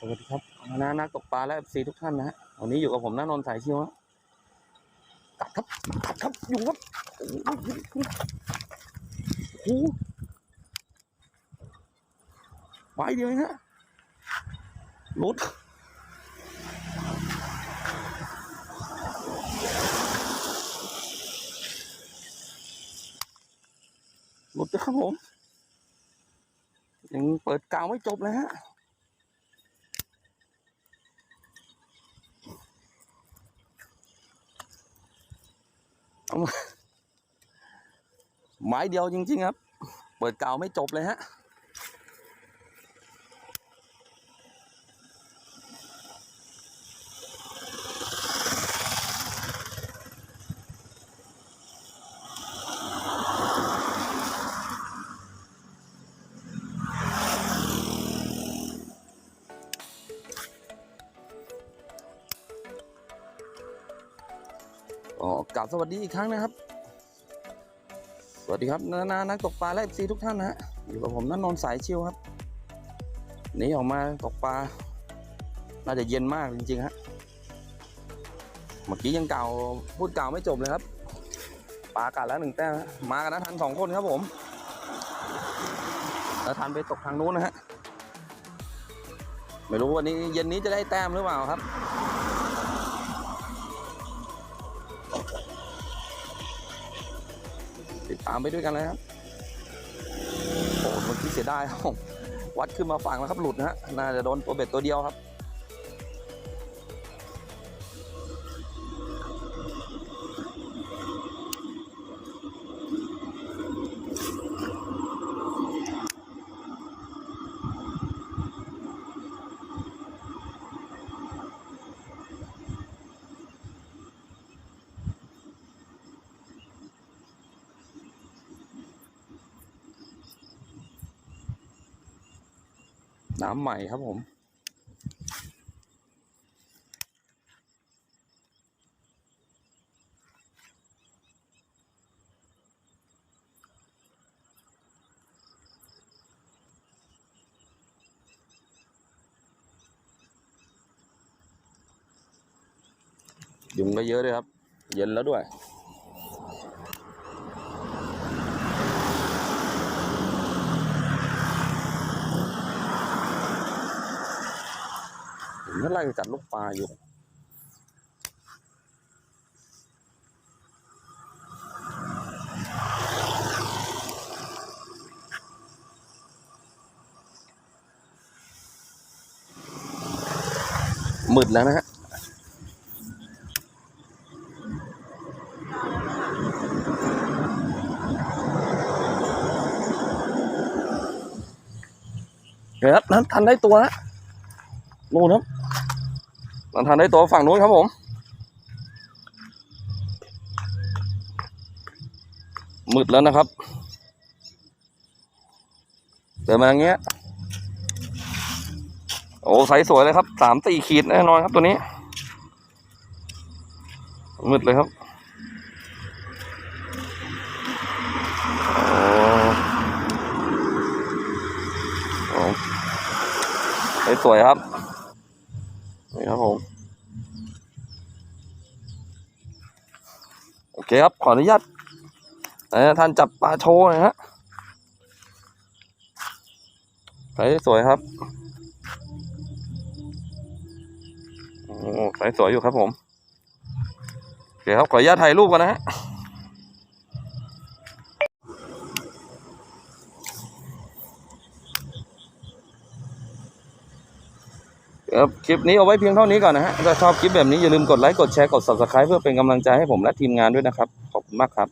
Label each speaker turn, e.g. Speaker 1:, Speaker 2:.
Speaker 1: สวัสดีครับนะนักตกปลาและซีทุกท่านนะฮะวันนี้อยู่กับผมน้านนท์สายชิวฮะกัดครับกัดครับอยู่ครับโอ้โหไม้เดียวเองฮะหลุดหลุดนะครับผม ยังเปิดกาวไม่จบเลยฮะ เอามาไม้เดียวจริง ๆ ครับ เปิดกาวไม่จบเลยฮะ กราบสวัสดีอีกครั้งนะครับ สวัสดีครับนานานักตกปลาและซีทุกท่านนะฮะอยู่กับผมนันนนสายชิวครับหนี่ออกมาตกปลา น่าจะเย็นมากจริงๆฮะเมื่อกี้ยังเก่าพูดเก่าไม่จบเลยครับปลากัดแล้วหนึ่งแต้มมากันนะทันสองคนครับผมแล้วทันไปตกทางนู้นนะฮะไม่รู้วันนี้เย็นนี้จะได้แต้มหรือเปล่าครับ ตามไปด้วยกันเลยครับโอ้โหเมื่อกี้เสียดายครับวัดขึ้นมาฝั่งแล้วครับหลุดนะฮะน่าจะโดนตัวเบ็ดตัวเดียวครับ น้ำใหม่ครับผม ยุงก็เยอะด้วยครับ เย็นแล้วด้วย เห็นไล่จัดลูกปลาอยู่ มืดแล้วนะฮะเดี๋ยวครับนั้นทันได้ตัวฮะนู่นครับ มันทันได้ตัวฝั่งนู้นครับผม มืดแล้วนะครับ เดินมาอย่างเงี้ย โอ้ไซส์สวยเลยครับ สามสี่ขีดแน่นอนครับตัวนี้ มืดเลยครับโอ้สวยครับ นี่ครับผมโอเคครับขออนุญาตให้ท่านจับปลาโชว์นะฮะใสสวยครับโอ้ใสสวยอยู่ครับผมโอเคครับขออนุญาตถ่ายรูปกันนะฮะ ครับคลิปนี้เอาไว้เพียงเท่านี้ก่อนนะฮะถ้าชอบคลิปแบบนี้อย่าลืมกดไลค์กดแชร์กด subscribe เพื่อเป็นกำลังใจให้ผมและทีมงานด้วยนะครับ ขอบคุณมากครับ